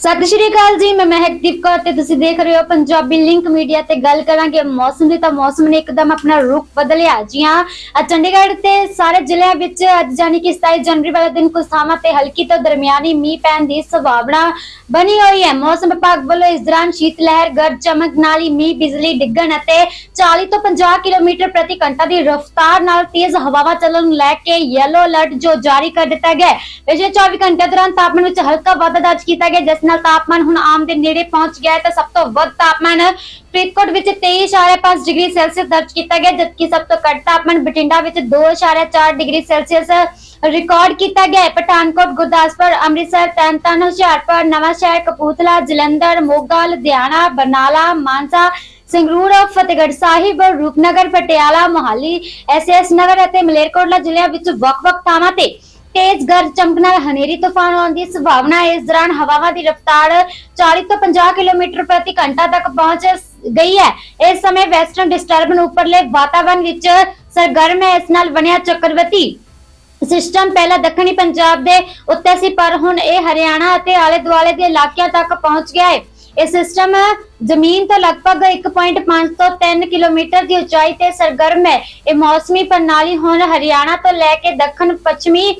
ਸਤਿ ਸ਼੍ਰੀ ਅਕਾਲ ਜੀ, ਮੈਂ ਮਹਿਕਦੀਪ ਕੌਰ ਤੇ ਤੁਸੀਂ ਦੇਖ ਰਹੇ ਹੋ ਪੰਜਾਬੀ ਲਿੰਕ ਮੀਡੀਆ ਤੇ ਗੱਲ ਕਰਾਂਗੇ ਮੌਸਮ ਦੀ, ਤਾਂ ਮੌਸਮ ਨੇ ਇੱਕਦਮ ਆਪਣਾ ਰੁਖ ਬਦਲਿਆ ਜੀ ਹਾਂ। ਅੱਜ ਚੰਡੀਗੜ੍ਹ ਤੇ ਸਾਰੇ ਜ਼ਿਲ੍ਹਿਆਂ ਵਿੱਚ ਅੱਜ ਜਾਨੀ ਕਿ 27 ਜਨਵਰੀ ਵਾਲੇ ਦਿਨ ਕੁਝ ਥਾਵਾਂ ਤੇ ਹਲਕੀ ਤੋਂ ਦਰਮਿਆਨੀ ਮੀਂਹ ਪੈਣ ਦੀ ਸੰਭਾਵਨਾ ਬਣੀ ਹੋਈ ਹੈ। ਮੌਸਮ ਵਿਭਾਗ ਵੱਲੋਂ ਇਸ ਦੌਰਾਨ ਸ਼ੀਤ ਲਹਿਰ ਗਰਜ ਚਮਕ ਨਾਲ ਹੀ ਮੀਂਹ, ਬਿਜਲੀ, ਡਿੱਗਣ ਅਤੇ 40 ਤੋਂ 50 ਕਿਲੋਮੀਟਰ ਪ੍ਰਤੀ ਘੰਟਾ ਦੀ ਰਫ਼ਤਾਰ ਨਾਲ ਤੇਜ਼ ਹਵਾਵਾਂ ਚੱਲਣ ਨੂੰ ਲੈ ਕੇ ਯੈਲੋ ਅਲਰਟ ਜੋ ਜਾਰੀ ਕਰ ਦਿੱਤਾ ਗਿਆ ਪਿਛਲੇ 24 ਘੰਟੇ ਦੌਰਾਨ ਤਾਪਮਾਨ ਵਿੱਚ ਹਲਕਾ ਵਾਧਾ ਦਰਜ ਕੀਤਾ ਗਿਆ, ਜਿਸ ਨਾਲ ਤਾਪਮਾਨ ਹੁਣ ਆਮ ਦੇ ਨੇੜੇ ਪਹੁੰਚ ਗਿਆ ਹੈ ਤਾਂ ਸਭ ਤੋਂ ਵੱਧ ਤਾਪਮਾਨ ਫਰੀਦਕੋਟ ਵਿੱਚ 23.5 ਡਿਗਰੀ ਸੈਲਸੀਅਸ ਦਰਜ ਕੀਤਾ ਗਿਆ, ਜਦਕਿ ਸਭ ਤੋਂ ਘੱਟ ਤਾਪਮਾਨ ਬਠਿੰਡਾ ਵਿੱਚ 2.4 ਡਿਗਰੀ ਸੈਲਸੀਅਸ ਰਿਕਾਰਡ ਕੀਤਾ ਗਿਆ ਹੈ। ਪਠਾਨਕੋਟ, ਗੁਰਦਾਸਪੁਰ, ਅੰਮ੍ਰਿਤਸਰ, ਤਰਨਤਾਰਨ, ਹੁਸ਼ਿਆਰਪੁਰ, ਨਵਾਂਸ਼ਹਿਰ, ਕਪੂਰਥਲਾ, ਜਲੰਧਰ, ਮੋਗਾ, ਲੁਧਿਆਣਾ, ਬਰਨਾਲਾ, ਮਾਨਸਾ, ਸੰਗਰੂਰ, ਫਤਿਹਗੜ੍ਹ ਸਾਹਿਬ, ਰੂਪਨਗਰ, ਪਟਿਆਲਾ, ਮੋਹਾਲੀ, ਐਸਐਸ ਨਗਰ ਅਤੇ ਮਲੇਰਕੋਟਲਾ ਜ਼ਿਲ੍ਹਿਆਂ ਵਿੱਚ ਵੱਖ-ਵੱਖ ਥਾਵਾਂ ਤੇ ਤੇਜ਼ ਗਰਜ ਚਮਕ ਨਾਲ ਹਨੇਰੀ ਤੂਫਾਨ ਆਉਣ ਦੀ ਸੰਭਾਵਨਾ ਹੈ। ਇਸ ਦੌਰਾਨ ਹਵਾਵਾਂ ਦੀ ਰਫ਼ਤਾਰ 40 ਤੋਂ 50 ਕਿਲੋਮੀਟਰ ਪ੍ਰਤੀ ਘੰਟਾ ਤੱਕ ਪਹੁੰਚ ਗਈ ਹੈ। ਇਸ ਸਮੇਂ ਵੈਸਟਰਨ ਡਿਸਟਰਬਨ ਉੱਪਰਲੇ ਵਾਤਾਵਰਣ ਵਿੱਚ ਸਰਗਰਮ ਹੈ। ਇਸ ਨਾਲ ਬਣਿਆ ਚੱਕਰਵਤੀ ਸਿਸਟਮ ਪਹਿਲਾਂ ਦੱਖਣੀ ਪੰਜਾਬ ਦੇ ਉੱਤੇ ਸੀ, ਪਰ ਹੁਣ ਇਹ ਹਰਿਆਣਾ ਅਤੇ ਆਲੇ ਦੁਆਲੇ ਦੇ ਇਲਾਕਿਆਂ ਤੱਕ ਪਹੁੰਚ ਗਿਆ ਹੈ। ਇਹ ਸਿਸਟਮ ਜ਼ਮੀਨ ਤੋਂ ਲਗਭਗ 1.5 ਤੋਂ 3 ਕਿਲੋਮੀਟਰ ਦੀ ਉਚਾਈ ਤੇ ਸਰਗਰਮ ਹੈ। ਇਹ ਮੌਸਮੀ ਪ੍ਰਣਾਲੀ ਹੁਣ ਹਰਿਆਣਾ ਤੋਂ ਲੈ ਕੇ ਦੱਖਣ ਪੱਛਮੀ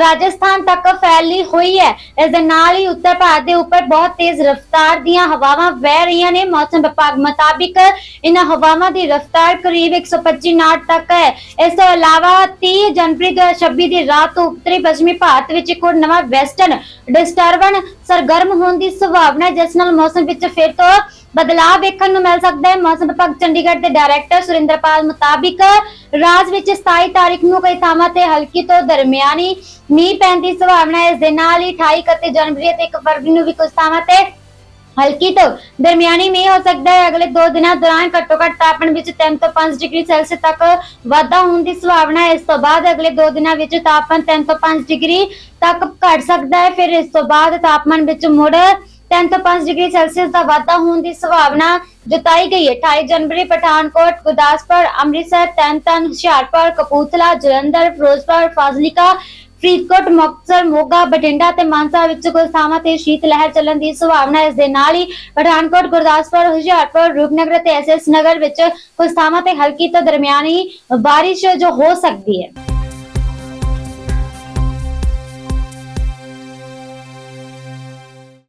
ਰਾਜਸਥਾਨ ਤੱਕ ਫੈਲੀ ਹੋਈ ਹੈ। ਇਸ ਦੇ ਨਾਲ ਹੀ ਉੱਤਰ ਭਾਰਤ ਦੇ ਉੱਪਰ ਬਹੁਤ ਤੇਜ਼ ਰਫ਼ਤਾਰ ਦੀਆਂ ਹਵਾਵਾਂ ਵਹਿ ਰਹੀਆਂ ਨੇ। ਮੌਸਮ ਵਿਭਾਗ ਮੁਤਾਬਿਕ ਇਹਨਾਂ ਹਵਾਵਾਂ ਦੀ ਰਫ਼ਤਾਰ ਕਰੀਬ 125 ਨਾਟ ਤੱਕ ਹੈ। ਇਸ ਤੋਂ ਇਲਾਵਾ 30 ਜਨਵਰੀ 2026 ਦੀ ਰਾਤ ਤੋਂ ਉੱਤਰੀ ਪੱਛਮੀ ਭਾਰਤ ਵਿੱਚ ਇੱਕ ਹੋਰ ਨਵਾਂ ਵੈਸਟਰਨ ਡਿਸਟਰਬਨ ਸਰਗਰਮ ਹੋਣ ਦੀ ਸੰਭਾਵਨਾ ਜਿਸ ਨਾਲ ਮੌਸਮ ਵਿੱਚ ਫਿਰ ਤੋਂ ਬਦਲਾਅ ਵੇਖਣ ਨੂੰ ਮਿਲ ਸਕਦਾ ਹੈ। ਮੌਸਮ ਵਿਭਾਗ ਚੰਡੀਗੜ੍ਹ ਦੇ ਡਾਇਰੈਕਟਰ ਸੁਰਿੰਦਰਪਾਲ ਮੁਤਾਬਿਕ ਰਾਜ ਵਿੱਚ 27 ਤਾਰੀਖ ਨੂੰ ਕਈ ਥਾਵਾਂ ਤੇ ਹਲਕੀ ਤੋਂ ਦਰਮਿਆਨੀ ਮੀਂਹ ਪੈਣ ਦੀ ਸੰਭਾਵਨਾ ਹੈ। ਇਸ ਦੇ ਨਾਲ ਹੀ 28 31 ਜਨਵਰੀ ਅਤੇ 1 ਫਰਵਰੀ ਨੂੰ ਵੀ ਕੁਝ ਥਾਵਾਂ ਤੇ ਹਲਕੀ ਤੋਂ ਦਰਮਿਆਨੀ ਮੀਂਹ ਹੋ ਸਕਦਾ ਹੈ। ਅਗਲੇ 2 ਦਿਨਾਂ ਦੌਰਾਨ ਘੱਟੋ ਘੱਟ ਤਾਪਮਾਨ ਵਿੱਚ 3 ਤੋਂ 5 ਡਿਗਰੀ ਸੈਲਸੀਅਸ ਤੱਕ ਵਾਧਾ ਹੋਣ ਦੀ ਸੰਭਾਵਨਾ ਹੈ। ਇਸ ਤੋਂ ਬਾਅਦ ਅਗਲੇ 2 ਦਿਨਾਂ ਵਿੱਚ ਤਾਪਮਾਨ 3 ਤੋਂ 5 ਡਿਗਰੀ ਤੱਕ ਘਟ ਸਕਦਾ ਹੈ। ਫਿਰ ਇਸ ਤੋਂ ਬਾਅਦ ਤਾਪਮਾਨ ਵਿੱਚ ਮੁੜ 3 ਤੋਂ 5 ਡਿਗਰੀ ਸੈਲਸੀਅਸ ਦਾ ਵਾਧਾ ਹੋਣ ਦੀ ਸੰਭਾਵਨਾ ਜਤਾਈ ਗਈ ਹੈ। 28 ਜਨਵਰੀ ਪਠਾਨਕੋਟ, ਗੁਰਦਾਸਪੁਰ, ਅੰਮ੍ਰਿਤਸਰ, ਤਰਨਤਾਰਨ, ਹੁਸ਼ਿਆਰਪੁਰ, ਕਪੂਰਥਲਾ, ਜਲੰਧਰ, ਫਿਰੋਜ਼ਪੁਰ, ਫਾਜ਼ਿਲਕਾ, ਫਰੀਦਕੋਟ, ਮੁਕਤਸਰ, ਮੋਗਾ, ਬਠਿੰਡਾ ਤੇ ਮਾਨਸਾ ਵਿੱਚ ਕੁਝ ਥਾਵਾਂ ਤੇ ਸ਼ੀਤ ਲਹਿਰ ਚੱਲਣ ਦੀ ਸੰਭਾਵਨਾ ਇਸ ਦੇ ਨਾਲ ਹੀ ਪਠਾਨਕੋਟ, ਗੁਰਦਾਸਪੁਰ, ਹੁਸ਼ਿਆਰਪੁਰ, ਰੂਪਨਗਰ ਤੇ ਐਸਐਸ ਨਗਰ ਵਿੱਚ ਕੁਝ ਥਾਵਾਂ ਤੇ ਹਲਕੀ ਤੋਂ ਦਰਮਿਆਨੀ ਬਾਰਿਸ਼ ਜੋ ਹੋ ਸਕਦੀ ਹੈ।